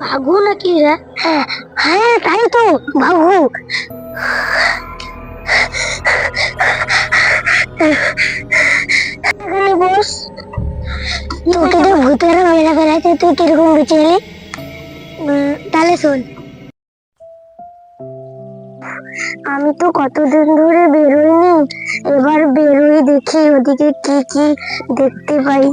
বাঘু নাকি হ্যাঁ তাই তো বাঘু এখানে বস। তোকে যে ভূতেরা মেরে ফেলেছে তুই কীরকম বেঁচে এলি তাহলে শোন। আমি তো কতদিন ধরে বেরোইনি, এবার বেরোই দেখি ওদিকে কি কি দেখতে পাই।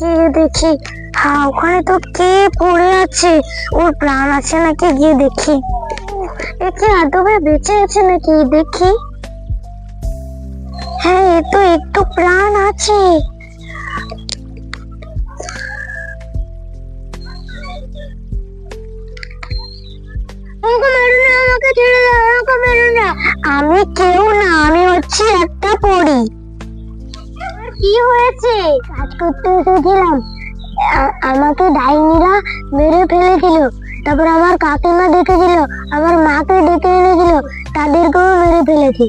গিয়ে দেখি। হ্যাঁ ওখানে তো কে পড়ে আছে? ওর প্রাণ আছে নাকি? গিয়ে দেখি। উহ, এ আদবে বেঁচে আছে নাকি? দেখি। হ্যাঁ এ তো একটু প্রাণ আছে। আমি কেউ না আমি হচ্ছি একটা পরী আর কি হয়েছে? কাজ করতে এসেছিলাম আমাকে ডাইনিরা মেরে ফেলেছিল। তারপর আমার কাকিমা দেখেছিল আমার মাকে ডেকে এনেছিল তাদেরকেও মেরে ফেলেছে।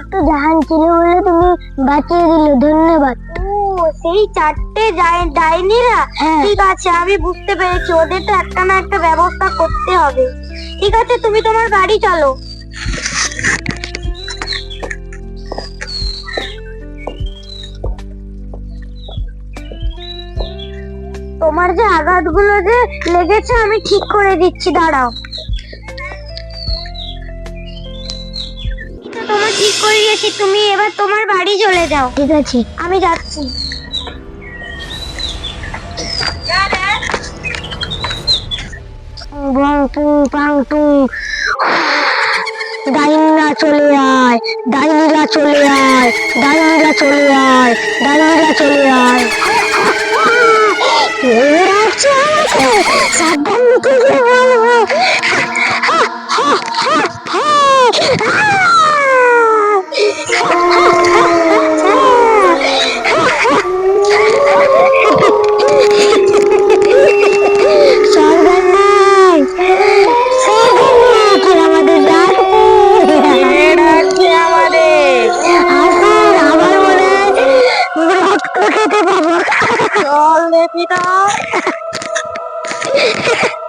একটু জাহান ছিল বলে তুমি বাঁচিয়ে দিলে ধন্যবাদ। সেই চারটে ডাইনিরা? হ্যাঁ। ঠিক আছে আমি বুঝতে পেরেছি ওদের তো একটা না একটা ব্যবস্থা করতে হবে। ঠিক আছে তুমি তোমার গাড়ি চালো। তোমার যে আঘাতগুলো যে লেগেছে আমি ঠিক করে দিচ্ছি দাঁড়াও। তোমার ঠিক করে দিয়েছি তুমি এবার তোমার বাড়ি চলে যাও। ঠিক আছে। আমি যাচ্ছি। বং টুং ডাইনিরা চলে আয় ডাইনিরা চলে আয় ডাইনিরা চলে আয় ডাইনিরা চলে আয়। ওরা আসছে আমাকে সাবধান নিতে Ha ha ha!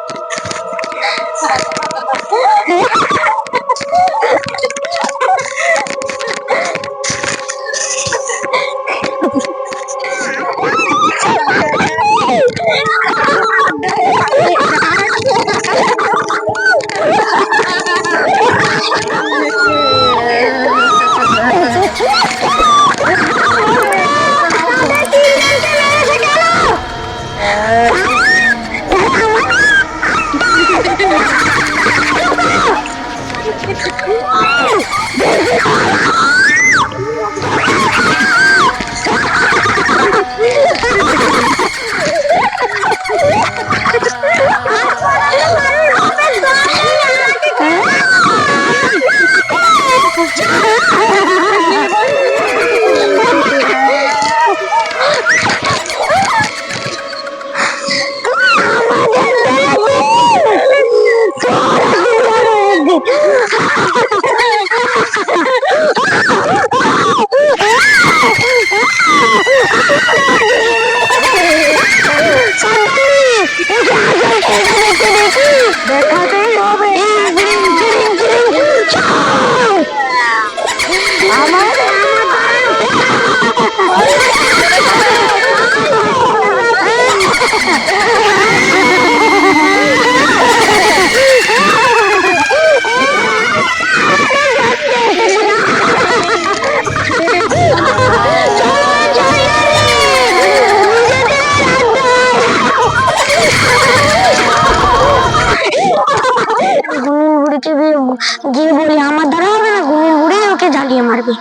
বুড়ি ওকে জ্বালিয়ে মারবে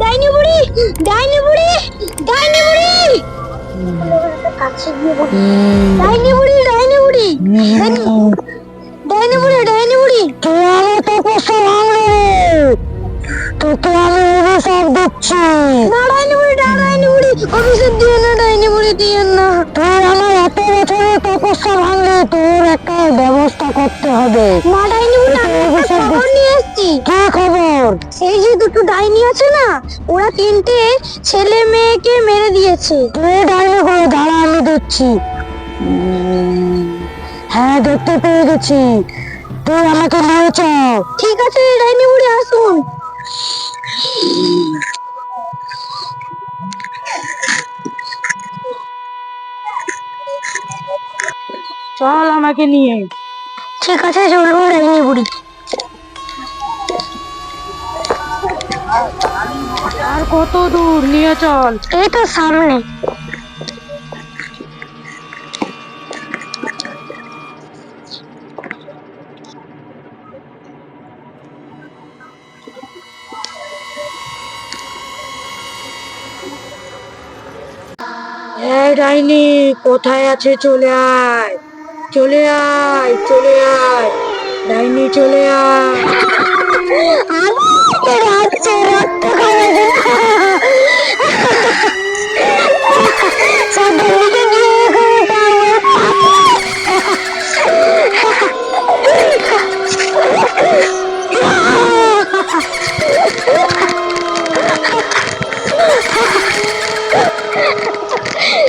ডাইনি বুড়ি ডাইনি বুড়ি ডাইনি বুড়ি কাছে গিয়ে বলি ডাইনি বুড়ি ডাইনি বুড়ি ডাইনি বুড়ি ডাইনি বুড়ি। তুই আমার তপস্যা ভাঙলি তোকে আমি অভিশাপ দিচ্ছি। বুড়ি নারায়ণ বুড়ি। না ডাইনি বুড়ি দিয়ে না। তুই আমার এত বছরের তপস্যা ভাঙলি তোর একটা ব্যবস্থা করতে হবে। মা ডাইনি বুড়ি অভিশাপ নিয়ে এসেছি। কি খবর? সেই যে দুটো ডাইনি আছে না ওরা তিনটে ছেলে মেয়েকে মেরে দিয়েছে। তুই ডাইনি করে দাঁড়া আমি দিচ্ছি হ্যাঁ দেখতে পেয়ে গেছি। তুই আমাকে নিয়ে চল ঠিক আছে ডাইনি বুড়ি আসুন। চল আমাকে নিয়ে। ঠিক আছে চলবো ডাইনি বুড়ি। আর কত দূর? নিয়ে চল। এই তো সামনে। এই ডাইনি কোথায় আছে চলে আয়। চলে আয় চলে আয়। ডাইনি চলে আয়। আমাকে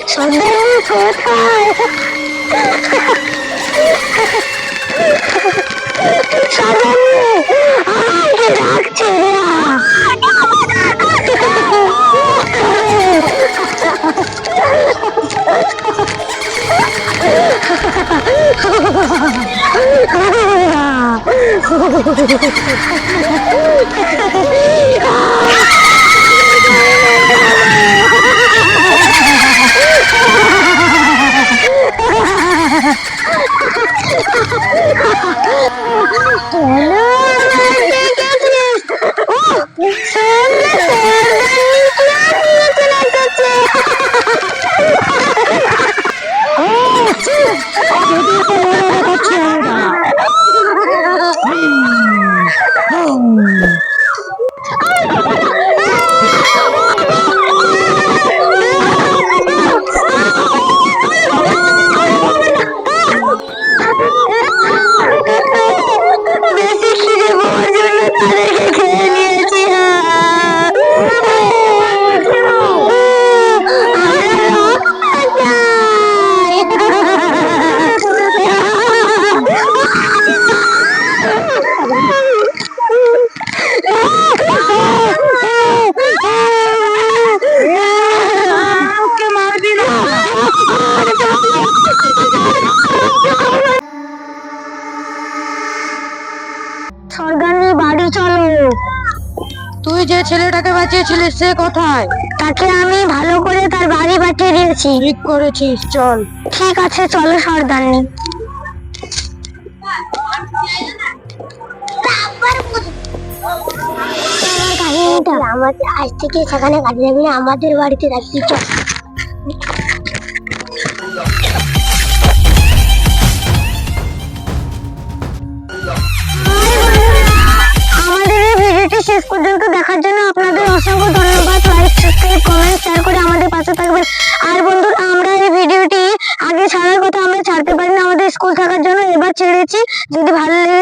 সাধারণ কোথায় সাধারণ আমাকে রাখছে বেশি ছেলেটাকে বাঁচিয়েছিলে সে কোথায়? তাকে আমি ভালো করে তার বাড়ি পাঠিয়ে দিয়েছি। ঠিক করেছিস চল। ঠিক আছে চলো সর্দারনি কাহিনীটা। আমাদের আজ থেকে সেখানে কাজে যাবি না আমাদের বাড়িতে রাখবি চল। জন্য আপনাদের অসংখ্য ধন্যবাদ। লাইক সাবস্ক্রাইব কমেন্ট শেয়ার করে আমাদের পাশে থাকবেন। আর বন্ধুরা আমরা এই ভিডিওটি আগে ছাড়ার কথা আমরা ছাড়তে পারি না আমাদের স্কুল থাকার জন্য এবার ছেড়েছি যদি ভালো লেগে